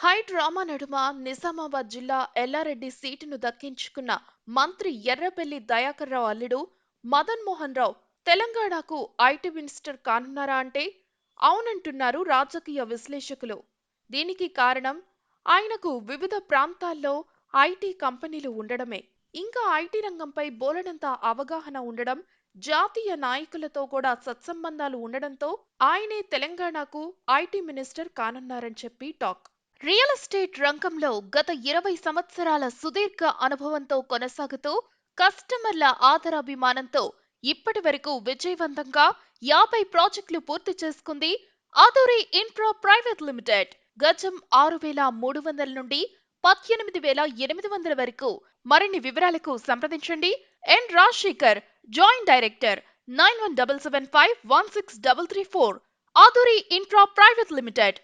High drama నడుమ నిజామాబాద్ జిల్లా ఎల్లారెడ్డి సీటును దక్కించుకున్న మంత్రి ఎర్రబెల్లి దయాకర్రావు అల్లుడు మదన్ మోహన్ రావు తెలంగాణకు ఐటీ మినిస్టర్ కానున్నారా అంటే? అవునంటున్నారు రాజకీయ విశ్లేషకులు. దీనికి కారణం ఆయనకు వివిధ ప్రాంతాల్లో ఐటీ కంపెనీలు ఉండడమే. ఇంకా ఐటీ రంగంపై బోలెడంత అవగాహన ఉండడం జాతీయ నాయకులతో కూడా సత్సంబంధాలు ఉండడంతో ఆయనే తెలంగాణకు ఐటీ మినిస్టర్ కానున్నారని చెప్పి టాక్. రియల్ ఎస్టేట్ రంగంలో గత ఇరవై సంవత్సరాల సుదీర్ఘ అనుభవంతో కొనసాగుతూ కస్టమర్ల ఆదరాభిమానంతో ఇప్పటి వరకు విజయవంతంగా యాభై ప్రాజెక్టులు పూర్తి చేసుకుంది ఆదూరి ఇన్ఫ్రా ప్రైవేట్ లిమిటెడ్. గజం ఆరు వేల మూడు వందల నుండి పద్దెనిమిది వేల ఎనిమిది వందల వరకు. మరిన్ని వివరాలకు సంప్రదించండి. N Rajasekhar joint director nine one double seven five one six double three four. Aduri infra private limited.